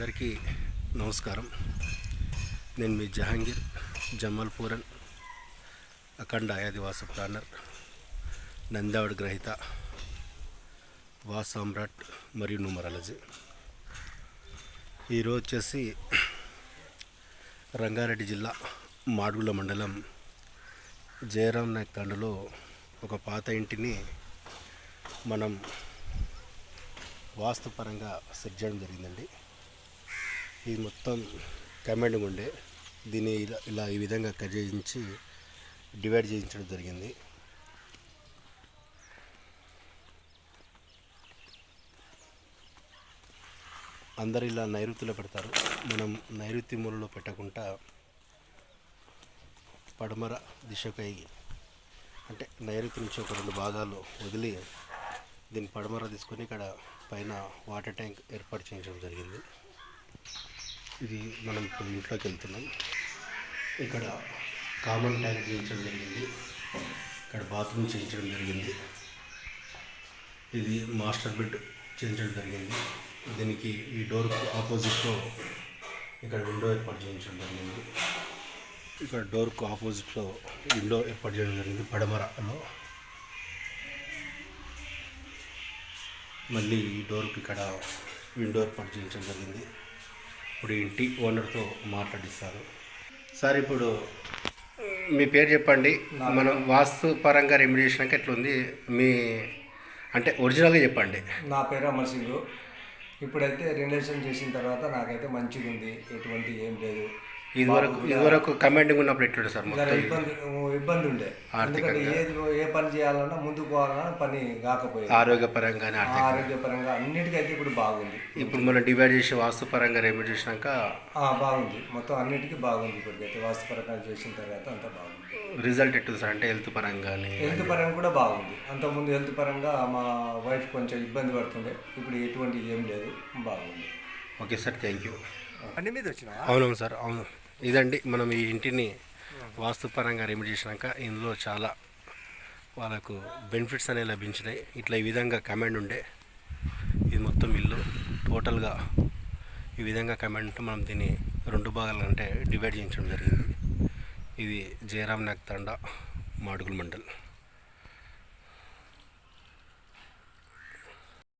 అందరికీ నమస్కారం. నేను మీ జహాంగీర్ జమ్మల్పూరన్ అఖండ ఆయాదివాస ప్లానర్ నందావడ్ గ్రహీత వా సామ్రాట్ మరియు న్యూమరాలజీ ఈరోజు వచ్చేసి రంగారెడ్డి జిల్లా మాడుగుల మండలం జయరాం నాయక్ తండలో ఒక పాత ఇంటిని మనం వాస్తుపరంగా సెట్ చేయడం జరిగిందండి. ఇది మొత్తం కమాండింగ్ ఉండే దీన్ని ఇలా ఇలా ఈ విధంగా కట్ చేయించి డివైడ్ చేయించడం జరిగింది. అందరు ఇలా నైరుతిలో పెడతారు. మనం నైరుతి మూలలో పెట్టకుండా పడమర దిశకై అంటే నైరుతి నుంచి ఒక రెండు భాగాలు వదిలి దీన్ని పడమర తీసుకొని ఇక్కడ పైన వాటర్ ట్యాంక్ ఏర్పాటు చేయించడం జరిగింది. ఇది మనం ఇప్పుడు ఇంట్లోకి వెళ్తున్నాం. ఇక్కడ కామన్ ట్యాంక్ చేయించడం జరిగింది. ఇక్కడ బాత్రూమ్ చేయించడం జరిగింది. ఇది మాస్టర్ బెడ్ చేయించడం జరిగింది. దీనికి ఈ డోర్ ఆపోజిట్లో ఇక్కడ విండో ఏర్పాటు చేయించడం జరిగింది. ఇక్కడ డోర్కు ఆపోజిట్లో విండో ఏర్పాటు చేయడం జరిగింది. పడమరలో మళ్ళీ ఈ డోర్కి ఇక్కడ విండో ఏర్పాటు చేయించడం జరిగింది. ఇప్పుడు ఇంటి ఓనర్తో మాట్లాడిస్తారు. సార్ ఇప్పుడు మీ పేరు చెప్పండి. మనం వాస్తు పరంగా రెమ్యుడేషన్కి ఎట్లా ఉంది మీ అంటే ఒరిజినల్గా చెప్పండి. నా పేరు అమర్ సింగ్. ఇప్పుడైతే రిలేషన్ చేసిన తర్వాత నాకైతే మంచిగా ఉంది ఎటువంటి ఏం లేదు. ఇదివరకు ఇదివరకు కమాండింగ్ ఉన్నప్పుడు ఎట్లుండే సార్ మొత్తం? ఇబ్బంది ఇబ్బంది ఉండే. ఎందుకంటే ఏది ఏ పని చేయాలన్నా ముందుకు పోవాలన్నా పని కాకపోయేది. ఆరోగ్యపరంగానే ఆర్థిక ఆరోగ్యపరంగా అన్నిటికైతే ఇప్పుడు బాగుంది. ఇప్పుడు మనం డివైడ్ చేసి వాస్తు పరంగా రెమెడీ చేసినాక బాగుంది. మొత్తం అన్నిటికీ బాగుంది ఇప్పటికైతే. వాస్తుపరంగా చేసిన తర్వాత అంతా బాగుంది. రిజల్ట్ ఎట్టుంది సార్? అంటే హెల్త్ పరంగా హెల్త్ పరంగా కూడా బాగుంది. అంతకుముందు హెల్త్ పరంగా మా వైఫ్ కొంచెం ఇబ్బంది పడుతుండే. ఇప్పుడు ఎటువంటి ఏం లేదు. బాగుంది. ఓకే సార్ థ్యాంక్ యూ అన్ని మీద వచ్చినా సార్ అవును. ఇదండి మనం ఈ ఇంటిని వాస్తుపరంగా రెమెడీ చేసినాక ఇందులో చాలా వాళ్ళకు బెనిఫిట్స్ అనేవి లభించినాయి. ఇట్లా ఈ విధంగా కమాండ్ ఉండే ఇది మొత్తం ఇల్లు టోటల్గా ఈ విధంగా కమాండ్ ఉంటే మనం దీన్ని రెండు భాగాలు అంటే డివైడ్ చేయించడం జరిగింది. ఇది జయరామ్ నాగ్ తండా మాడుగుల మండల్.